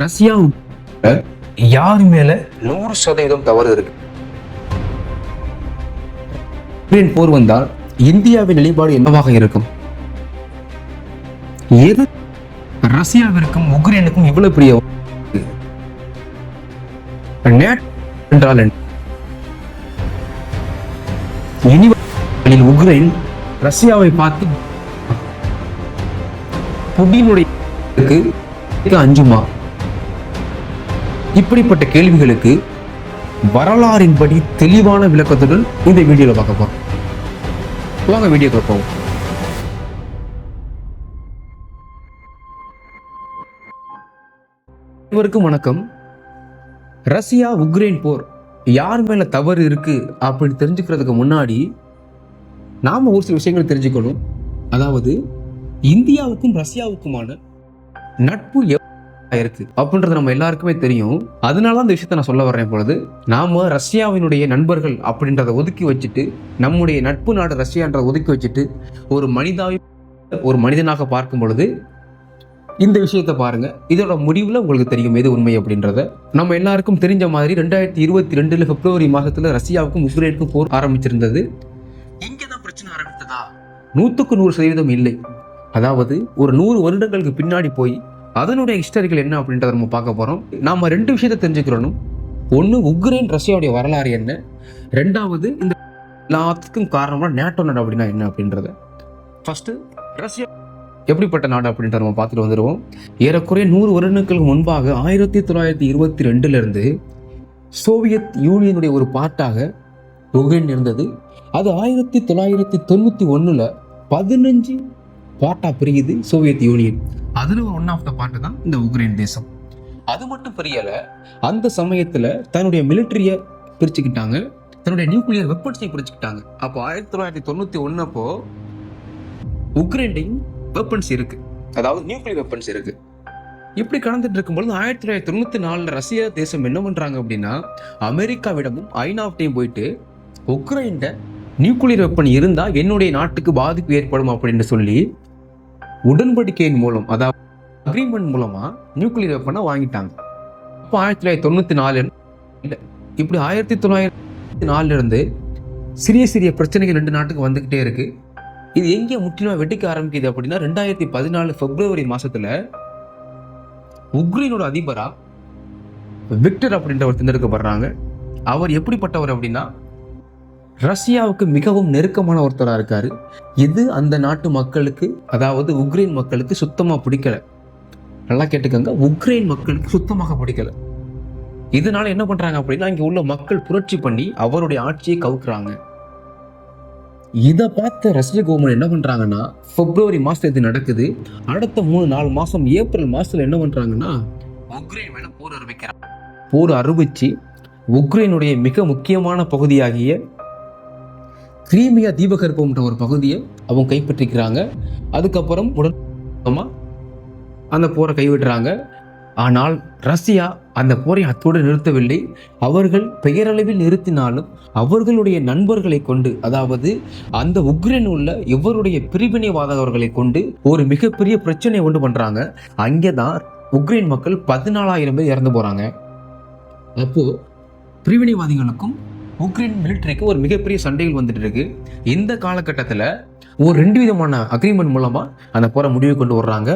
Russia யார் மேல? நூறு சதவீதம் தவறு இருக்கு. உக்ரைன் போர் வந்தால் இந்தியாவின் நிலைப்பாடு என்னவாக இருக்கும்? எது? ரஷ்யாவிற்கும் உக்ரைனுக்கும் இவ்வளவு பெரிய என்றால்? இனி உக்ரைன் ரஷ்யாவை பார்த்து புடினுடைய அஞ்சுமா? இப்படிப்பட்ட கேள்விகளுக்கு வரலாறின்படி தெளிவான விளக்கத்துடன் இந்த வீடியோவில் பார்க்க போகிறோம் வாங்க வீடியோக்குள்ள போவோம். அனைவருக்கும் வணக்கம். ரஷ்யா உக்ரைன் போர் யார் மேல தவறு இருக்கு அப்படின்னு தெரிஞ்சுக்கிறதுக்கு முன்னாடி நாம ஒரு சில விஷயங்கள் தெரிஞ்சுக்கணும். அதாவது இந்தியாவுக்கும் ரஷ்யாவுக்குமான நட்பு எவ்வளவு இருக்கு அப்படின்றது நம்ம எல்லாருக்குமே தெரியும். அதனால அந்த விஷயத்தை நான் சொல்ல வர்றேன் பொழுது நாம ரஷ்யாவினுடைய நண்பர்கள் அப்படின்றத ஒதுக்கி வச்சுட்டு நம்முடைய நட்பு நாடு ரஷ்யான்றதை ஒதுக்கி வச்சுட்டு ஒரு மனிதாவை ஒரு மனிதனாக பார்க்கும் பொழுது இந்த விஷயத்தை பாருங்க. இதோட முடிவில் உங்களுக்கு தெரியும் எது உண்மை அப்படின்றத. நம்ம எல்லாருக்கும் தெரிஞ்ச மாதிரி ரெண்டாயிரத்தி இருபத்தி ரெண்டுல பிப்ரவரி மாதத்துல ரஷ்யாவுக்கும் உக்ரைனுக்கும் போர் ஆரம்பிச்சிருந்தது. இங்கேதான் பிரச்சனை ஆரம்பித்ததா? நூத்துக்கு நூறு சதவீதம் இல்லை. அதாவது ஒரு நூறு வருடங்களுக்கு பின்னாடி போய் அதனுடைய ஹிஸ்டரிகள் என்ன அப்படின்றத நம்ம பார்க்க போகிறோம் நாம் ரெண்டு விஷயத்தை தெரிஞ்சுக்கிறோம் ஒன்று உக்ரைன் ரஷ்யாவுடைய வரலாறு என்ன? ரெண்டாவது இந்த எல்லாத்துக்கும் காரணமாக நேட்டோ நாடு அப்படின்னா என்ன அப்படின்றத. ஃபஸ்ட்டு ரஷ்யா எப்படிப்பட்ட நாடு அப்படின்றத நம்ம பார்த்துட்டு வந்துடுவோம் ஏறக்குறைய நூறு வருடங்களுக்கு முன்பாக ஆயிரத்தி தொள்ளாயிரத்தி இருபத்தி ரெண்டுலேருந்து சோவியத் யூனியனுடைய ஒரு பார்ட்டாக உக்ரைன் இருந்தது. அது ஆயிரத்தி தொள்ளாயிரத்தி தொண்ணூற்றி ஒன்றில் பதினஞ்சு பாட்டாக பிரியுது சோவியத் யூனியன். அதுல ஒன் ஆஃப் த பார்ட் தான் இந்த உக்ரைன் தேசம். அது மட்டும் புரியல. அந்த சமயத்துல தன்னுடைய மிலிட்டரிய பிரிச்சுக்கிட்டாங்க. தன்னுடைய நியூக்ளியர் வெப்பன்ஸையும் பிரிச்சுக்கிட்டாங்க. அப்போ ஆயிரத்தி தொள்ளாயிரத்தி தொண்ணூத்தி ஒன்னு அப்போ உக்ரைன்டையும் வெப்பன்ஸ் இருக்கு. அதாவது நியூக்ளியர் வெப்பன்ஸ் இருக்கு. இப்படி கடந்துட்டு இருக்கும்பொழுது ஆயிரத்தி தொள்ளாயிரத்தி தொண்ணூத்தி நாலுல ரஷ்யா தேசம் என்ன பண்றாங்க அப்படின்னா அமெரிக்காவிடமும் ஐநாவிட்டையும் போயிட்டு உக்ரைன்ட நியூக்ளியர் வெப்பன் இருந்தா என்னுடைய நாட்டுக்கு பாதிப்பு ஏற்படும் அப்படின்னு சொல்லி உடன்படிக்கையின் மூலம் அதாவது அக்ரிமெண்ட் மூலமாக நியூக்ளியர் வெப்பனை வாங்கிட்டாங்க. அப்போ ஆயிரத்தி தொள்ளாயிரத்தி தொண்ணூற்றி நாலு இல்லை இப்படி ஆயிரத்தி தொள்ளாயிரத்தி நாலுலேருந்து சிறிய சிறிய பிரச்சனைகள் ரெண்டு நாட்டுக்கு வந்துக்கிட்டே இருக்குது இது எங்கே முற்றிலுமாக வெடிக்க ஆரம்பிக்குது அப்படின்னா ரெண்டாயிரத்தி பதினாலு பிப்ரவரி மாதத்தில் உக்ரைனோட அதிபராக விக்டர் அப்படின்றவர் தேர்ந்தெடுக்கப்படுறாங்க அவர் எப்படிப்பட்டவர் அப்படின்னா ரஷ்யாவுக்கு மிகவும் நெருக்கமான ஒருத்தராக இருக்கார். இது அந்த நாட்டு மக்களுக்கு அதாவது உக்ரைன் மக்களுக்கு சுத்தமாக பிடிக்கல? நல்லா கேட்டுக்கோங்க. உக்ரைன் மக்களுக்கு சுத்தமாக பிடிக்கல. இதனால என்ன பண்ணுறாங்க அப்படின்னா இங்கே உள்ள மக்கள் புரட்சி பண்ணி அவருடைய ஆட்சியை கவுக்குறாங்க. இதை பார்த்த ரஷ்ய கவர்மெண்ட் என்ன பண்ணுறாங்கன்னா பிப்ரவரி மாதம் இது நடக்குது. அடுத்த மூணு நாலு மாதம் ஏப்ரல் மாதத்தில் என்ன பண்ணுறாங்கன்னா உக்ரைன் மேலே போர் அறிவிக்கிறாங்க. போர் அறிவிச்சு உக்ரைனுடைய மிக முக்கியமான பகுதியாகிய கிரீமியா தீபகற்பம்ன்ற ஒரு பகுதியை அவங்க கைப்பற்றிக்கிறாங்க. அதுக்கப்புறம் உடனே அந்த போரை கைவிடுறாங்க. ஆனால் ரஷ்யா அந்த போரை அத்தோடு நிறுத்தவில்லை. அவர்கள் பெயரளவில் நிறுத்தினாலும் அவர்களுடைய நண்பர்களை கொண்டு அதாவது அந்த உக்ரைன் உள்ள இவருடைய பிரிவினைவாதவர்களை கொண்டு ஒரு மிகப்பெரிய பிரச்சனை உண்டு பண்றாங்க. அங்கேதான் உக்ரைன் மக்கள் பதினாலாயிரம் பேர் இறந்து போறாங்க. அப்போ பிரிவினைவாதிகளுக்கும் உக்ரைன் மிலிட்ரிக்கு ஒரு மிகப்பெரிய சண்டைகள் வந்துட்டு இருக்கு. இந்த காலகட்டத்தில் ஒரு ரெண்டு விதமான அக்ரிமெண்ட் மூலமாக அந்த போரை முடிவு கொண்டு வர்றாங்க.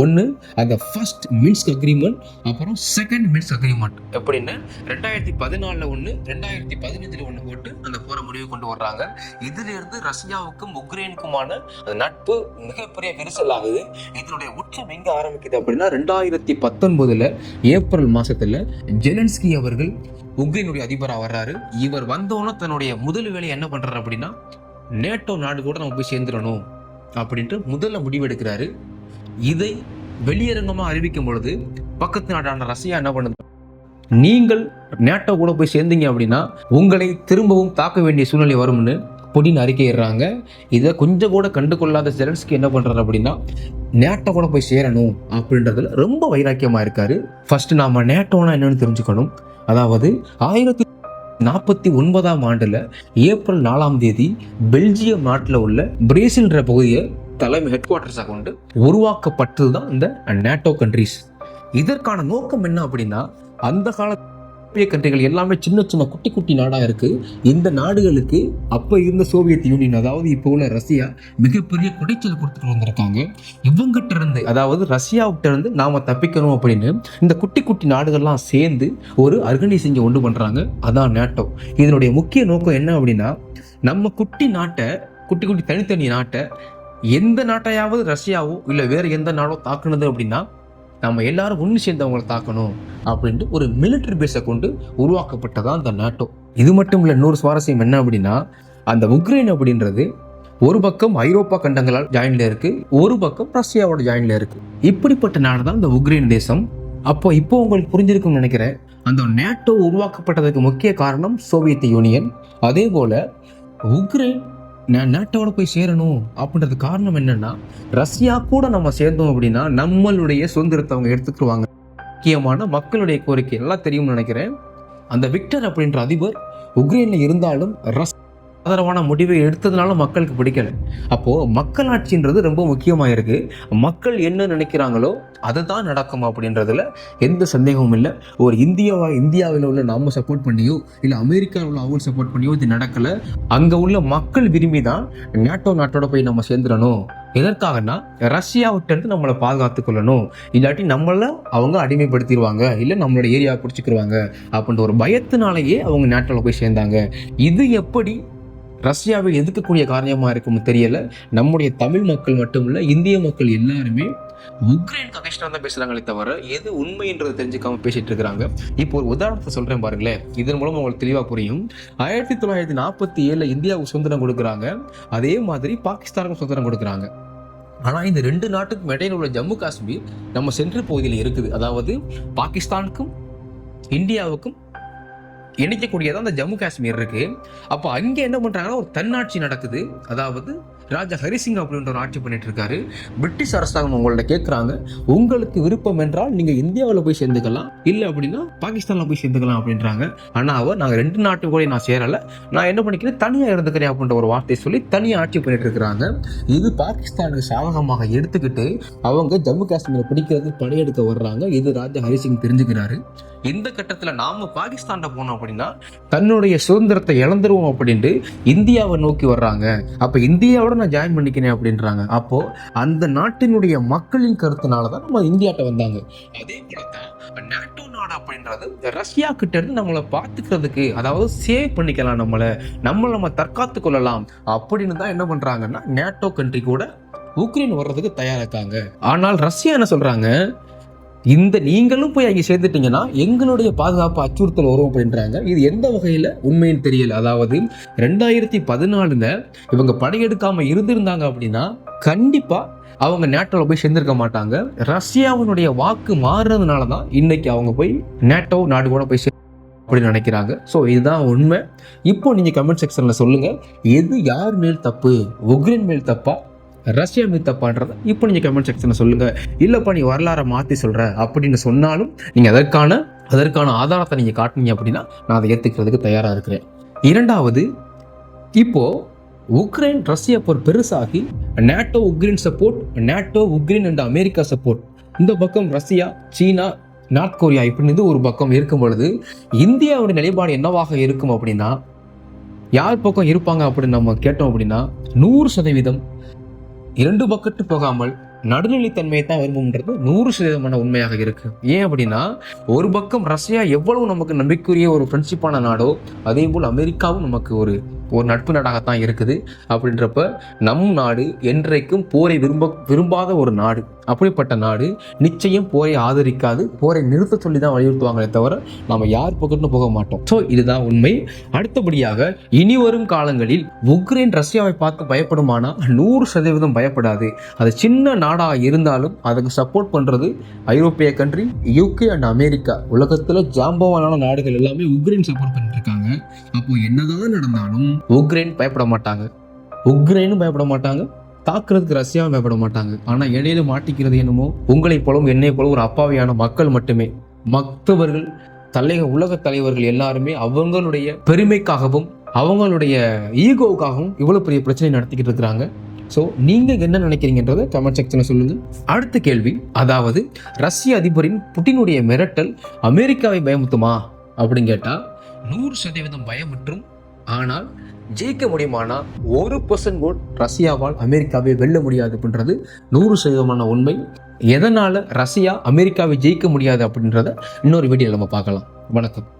ஒன்று அந்த ஃபர்ஸ்ட் மின்ஸ்க் அக்ரிமெண்ட் அப்புறம் செகண்ட் மின்ஸ்க் அக்ரிமெண்ட் எப்படின்னு ரெண்டாயிரத்தி பதினாலில் ஒன்று ரெண்டாயிரத்தி பதினஞ்சில் ஒன்று போட்டு அந்த போரை முடிவு கொண்டு வர்றாங்க. இதிலிருந்து ரஷ்யாவுக்கும் உக்ரைனுக்குமான அந்த நட்பு மிகப்பெரிய விரிசல் ஆகுது. இதனுடைய உச்சம் எங்கே ஆரம்பிக்குது அப்படின்னா ரெண்டாயிரத்தி பத்தொன்பதில் ஏப்ரல் மாதத்தில் ஜெலன்ஸ்கி அவர்கள் உக்ரைனுடைய அதிபராக வர்றாரு. இவர் வந்தோன்னே தன்னுடைய முதல் வேலையை என்ன பண்றாரு அப்படின்னா நேட்டோ நாடு கூட நம்ம போய் சேர்ந்துடணும் அப்படின்ட்டு முதல்ல முடிவெடுக்கிறாரு. இதை வெளியரங்கமாக அறிவிக்கும் பொழுது பக்கத்து நாடான ரஷ்யா என்ன பண்ணுது? நீங்கள் நேட்டோ கூட போய் சேர்ந்தீங்க அப்படின்னா உங்களை திரும்பவும் தாக்க வேண்டிய சூழ்நிலை வரும்னு புடின் அறிக்கையிடுறாங்க. இதை கொஞ்சம் கூட கண்டு கொள்ளாத ஜெலன்ஸ்கி என்ன பண்ணுறாரு அப்படின்னா நேட்டோ கூட போய் சேரணும் அப்படின்றதுல ரொம்ப வைராக்கியமாக இருக்காரு. ஃபர்ஸ்ட் நாம நேட்டோனா என்னன்னு தெரிஞ்சுக்கணும். அதாவது ஆயிரத்தி நாற்பத்தி ஒன்பதாம் ஆண்டுல ஏப்ரல் நாலாம் தேதி பெல்ஜியம் நாட்டில் உள்ள பிரேசில்ன்ற பகுதியை தலைமை ஹெட் குவார்ட்டர்ஸாக கொண்டு உருவாக்கப்பட்டது தான் இந்த நேட்டோ கண்ட்ரிஸ் இதற்கான நோக்கம் என்ன அப்படின்னா அந்த கால ஐரோப்பிய கண்ட்ரிகள் எல்லாமே சின்ன சின்ன குட்டி குட்டி நாடாக இருக்குது இந்த நாடுகளுக்கு அப்போ இருந்த சோவியத் யூனியன் அதாவது இப்போ உள்ள ரஷ்யா மிகப்பெரிய குடைச்சல் கொடுத்துட்டு வந்திருக்காங்க. இவங்கிட்ட இருந்து அதாவது ரஷ்யாவிட்ட இருந்து நாம் தப்பிக்கணும் அப்படின்னு இந்த குட்டி குட்டி நாடுகள்லாம் சேர்ந்து ஒரு ஆர்கனைசிங்கை ஒன்று பண்ணுறாங்க அதான் நேட்டோ. இதனுடைய முக்கிய நோக்கம் என்ன அப்படின்னா நம்ம குட்டி நாட்டை குட்டி குட்டி தனித்தனி நாட்டை எந்த நாட்டையாவது ரஷ்யாவோ இல்லை வேறு எந்த நாடோ தாக்குனது அப்படின்னா நம்ம எல்லாரும் ஒன்று சேர்ந்து அவங்கள தாக்கணும் அப்படின்ட்டு ஒரு மிலிட்டரி பேஸை கொண்டு உருவாக்கப்பட்டதான் அந்த நாட்டோ. இது மட்டும் இல்லை இன்னொரு சுவாரஸ்யம் என்ன அப்படின்னா அந்த உக்ரைன் அப்படின்றது ஒரு பக்கம் ஐரோப்பா கண்டங்களால் ஜாயின்ல இருக்கு ஒரு பக்கம் ரஷ்யாவோட ஜாயின்ல இருக்கு. இப்படிப்பட்ட நாடு தான் இந்த உக்ரைன் தேசம். அப்போ இப்போ உங்களுக்கு புரிஞ்சிருக்கும்னு நினைக்கிறேன் அந்த நேட்டோ உருவாக்கப்பட்டதுக்கு முக்கிய காரணம் சோவியத் யூனியன். அதே போல உக்ரைன் நேட்டோட போய் சேரணும் அப்படின்றது காரணம் என்னன்னா ரஷ்யா கூட நம்ம சேர்ந்தோம் அப்படின்னா நம்மளுடைய சுதந்திரத்தை அவங்க எடுத்துக்கிடுவாங்க முக்கியமான மக்களுடைய கோரிக்கை எல்லாம் தெரியும்னு நினைக்கிறேன். அந்த விக்டர் அப்படின்ற அதிபர் உக்ரைனில் இருந்தாலும் ரஸ் ஆதரவான முடிவை எடுத்ததுனால மக்களுக்கு பிடிக்கல. அப்போது மக்களாட்சின்றது ரொம்ப முக்கியமாக இருக்குது மக்கள் என்ன நினைக்கிறாங்களோ அதை தான் நடக்கும் அப்படின்றதுல எந்த சந்தேகமும் இல்லை. ஒரு இந்தியாவா இந்தியாவில் உள்ள நாம சப்போர்ட் பண்ணியோ இல்லை அமெரிக்காவில் உள்ள அவங்க சப்போர்ட் பண்ணியோ இது நடக்கல. அங்கே உள்ள மக்கள் விரும்பி தான் நேட்டோ நாட்டோட போய் நம்ம சேர்ந்துடணும். எதற்காகனா ரஷ்யாவிட்டேருந்து நம்மளை பாதுகாத்து கொள்ளணும். இல்லாட்டி நம்மளை அவங்க அடிமைப்படுத்திடுவாங்க. இல்லை நம்மளோட ஏரியாவை பிடிச்சிக்கிருவாங்க. அப்படின்ற ஒரு பயத்தினாலேயே அவங்க நேட்டோவில் போய் சேர்ந்தாங்க. இது எப்படி ரஷ்யாவை எதிர்க்கக்கூடிய காரணமாக இருக்கும்னு தெரியல. நம்முடைய தமிழ் மக்கள் மட்டும் இல்லை இந்திய மக்கள் எல்லாருமே உக்ரைன் கமிஷனர் தான் பேசுகிறாங்களே தவிர எது உண்மைன்றது தெரிஞ்சுக்காம பேசிட்டு இருக்கிறாங்க. இப்போ ஒரு உதாரணத்தை சொல்கிறேன் பாருங்களேன். இதன் மூலம் உங்களுக்கு தெளிவாக புரியும். ஆயிரத்தி தொள்ளாயிரத்தி நாற்பத்தி ஏழில் இந்தியாவுக்கு சுதந்திரம் கொடுக்குறாங்க. அதே மாதிரி பாகிஸ்தானுக்கும் சுதந்திரம் கொடுக்குறாங்க. ஆனால் இந்த ரெண்டு நாட்டுக்கும் இடையில் உள்ள ஜம்மு காஷ்மீர் நம்ம சென்ட்ரல் பகுதியில் இருக்குது. அதாவது பாகிஸ்தானுக்கும் இந்தியாவுக்கும் இணைக்கக்கூடியதான் அந்த ஜம்மு காஷ்மீர் இருக்கு. அப்போ அங்கே என்ன பண்ணுறாங்கன்னா ஒரு தன்னாட்சி நடக்குது. அதாவது ராஜா ஹரிசிங் அப்படின்ற ஒரு ஆட்சி பண்ணிட்டு இருக்காரு பிரிட்டிஷ் அரசாங்கம் உங்கள்ட்ட கேட்குறாங்க உங்களுக்கு விருப்பம் என்றால் நீங்க இந்தியாவில் போய் சேர்ந்துக்கலாம். இல்லை அப்படின்னா பாகிஸ்தானில் போய் சேர்ந்துக்கலாம் அப்படின்றாங்க. ஆனால் அவர் நாங்கள் ரெண்டு நாட்டு கூட நான் சேரலை. நான் என்ன பண்ணிக்கிறேன்? தனியாக இருந்துக்கிறேன் அப்படின்ற ஒரு வார்த்தையை சொல்லி தனியாக ஆட்சி பண்ணிட்டு இருக்கிறாங்க இது பாகிஸ்தானுக்கு சாதகமாக எடுத்துக்கிட்டு அவங்க ஜம்மு காஷ்மீரை பிடிக்கிறது படையெடுக்க வர்றாங்க. இது ராஜா ஹரிசிங் தெரிஞ்சுக்கிறாரு. இந்த கட்டத்தில் நாம் பாகிஸ்தான்ல போனோம் அப்படின்னா தன்னுடைய சுதந்திரத்தை இழந்துருவோம் அப்படின்ட்டு இந்தியாவை நோக்கி வர்றாங்க. அப்போ இந்தியாவோட நான் ஜாயின் பண்ணிக்கிறேன் அப்படின்றாங்க. அப்போது அந்த நாட்டினுடைய மக்களின் கருத்தினால தான் நம்ம இந்தியாட்ட வந்தாங்க. அதே போலதான் நாட்டோ நாடு அப்படின்றது ரஷ்யா கிட்ட இருந்து நம்மளை பார்த்துக்கிறதுக்கு அதாவது சேவ் பண்ணிக்கலாம் நம்மளை. நம்மளை நம்ம தற்காத்து கொள்ளலாம் அப்படின்னு தான் என்ன பண்ணுறாங்கன்னா நேட்டோ கண்ட்ரி கூட உக்ரைன் வர்றதுக்கு தயாராக்காங்க ஆனால் ரஷ்யா என்ன சொல்கிறாங்க இந்த நீங்களும் போய் அங்கே சேர்ந்துட்டீங்கன்னா எங்களுடைய பாதுகாப்பு அச்சுறுத்தல் வரும் அப்படின்றாங்க. இது எந்த வகையில்? உண்மைன்னு தெரியல. அதாவது ரெண்டாயிரத்தி பதினாலுல இவங்க படையெடுக்காமல் இருந்திருந்தாங்க அப்படின்னா கண்டிப்பாக அவங்க நேட்டோவில் போய் சேர்ந்திருக்க மாட்டாங்க. ரஷ்யாவினுடைய வாக்கு மாறுறதுனால தான் இன்னைக்கு அவங்க போய் நேட்டோ நாடு கூட போய் சே- அப்படின்னு நினைக்கிறாங்க. ஸோ இதுதான் உண்மை. இப்போ நீங்கள் கமெண்ட் செக்ஷனில் சொல்லுங்கள் எது யார் மேல் தப்பு? உக்ரைன் மேல் தப்பா? ரஷ்யா மீது தப்பான்றதை இப்போ நீங்கள் கமெண்ட் செக்ஷனில் சொல்லுங்கள் இல்லைப்பா நீ வரலாறை மாற்றி சொல்கிற அப்படின்னு சொன்னாலும் நீங்கள் அதற்கான அதற்கான ஆதாரத்தை நீங்கள் காட்டினீங்க அப்படின்னா நான் அதை ஏற்றுக்கிறதுக்கு தயாராக இருக்கிறேன். இரண்டாவது இப்போது உக்ரைன் ரஷ்யா போர் பெருசாகி NATO Ukraine support NATO Ukraine and America support இந்த பக்கம் ரஷ்யா சீனா நார்த் கொரியா இப்படின்னு ஒரு பக்கம் இருக்கும் பொழுது இந்தியாவுடைய நிலைப்பாடு என்னவாக இருக்கும் அப்படின்னா யார் பக்கம் இருப்பாங்க அப்படின்னு நம்ம கேட்டோம் அப்படின்னா நூறு சதவீதம் இரண்டு பக்கத்து போகாமல் நடுநிலைத்தன்மையை தான் விரும்பும்ன்றது நூறு சதவீதமான உண்மையாக இருக்கு. ஏன் அப்படின்னா ஒரு பக்கம் ரஷ்யா எவ்வளவு நமக்கு நம்பிக்கைக்குரிய ஒரு ஃப்ரெண்ட்ஷிப்பான நாடோ அதே போல் அமெரிக்காவும் நமக்கு ஒரு ஒரு நட்பு நாடாகத்தான் இருக்குது. அப்படின்றப்ப நம் நாடு என்றைக்கும் போரை விரும்ப விரும்பாத ஒரு நாடு. அப்படிப்பட்ட நாடு நிச்சயம் போரை ஆதரிக்காது போரை நிறுத்த சொல்லி தான் வலியுறுத்துவாங்களே தவிர நம்ம யார் பக்கத்துன்னு போக மாட்டோம். ஸோ இதுதான் உண்மை. அடுத்தபடியாக இனி வரும் காலங்களில் உக்ரைன் ரஷ்யாவை பார்த்து பயப்படுமானா? நூறு சதவீதம் பயப்படாது. அது சின்ன நாடாக இருந்தாலும் அதுக்கு சப்போர்ட் பண்ணுறது ஐரோப்பிய கண்ட்ரி யூகே அண்ட் அமெரிக்கா உலகத்தில் ஜாம்பவானான நாடுகள் எல்லாமே உக்ரைன் சப்போர்ட் பண்ணிட்டு இருக்காங்க. அப்போ என்னதான் நடந்தாலும் உக்ரைன் பயப்பட மாட்டாங்க. உக்ரைனும் பயப்பட மாட்டாங்க. தாக்குறதுக்கு ரஷ்யாவும் பயப்பட மாட்டாங்க. ஆனா இடையில மாட்டிக்கிறது என்னமோ உங்களைப் போலவும் என்னை போலவும் ஒரு அப்பாவியான மக்கள் மட்டுமே. மற்றவர்கள் தலைக உலக தலைவர்கள் எல்லாருமே அவங்களுடைய பெருமைக்காகவும் அவங்களுடைய ஈகோவுக்காகவும் இவ்வளவு பெரிய பிரச்சனை நடத்திக்கிட்டு இருக்கிறாங்க. ஸோ நீங்கள் என்ன நினைக்கிறீங்கன்றத கமெண்ட் செக்ஷனில் சொல்லுங்கள் அடுத்த கேள்வி அதாவது ரஷ்ய அதிபரின் புட்டினுடைய மிரட்டல் அமெரிக்காவை பயமுத்துமா அப்படின்னு கேட்டால் நூறு சதவீதம் பயமுற்றும் ஆனால் ஜெயிக்க முடியுமானா? ஒரு பர்சன்ட் கூட ரஷ்யாவால் அமெரிக்காவை வெல்ல முடியாது அப்படின்றது நூறு சதவீதமான உண்மை. எதனால் ரஷ்யா அமெரிக்காவை ஜெயிக்க முடியாது அப்படின்றத இன்னொரு வீடியோவில் நம்ம பார்க்கலாம். வணக்கம்.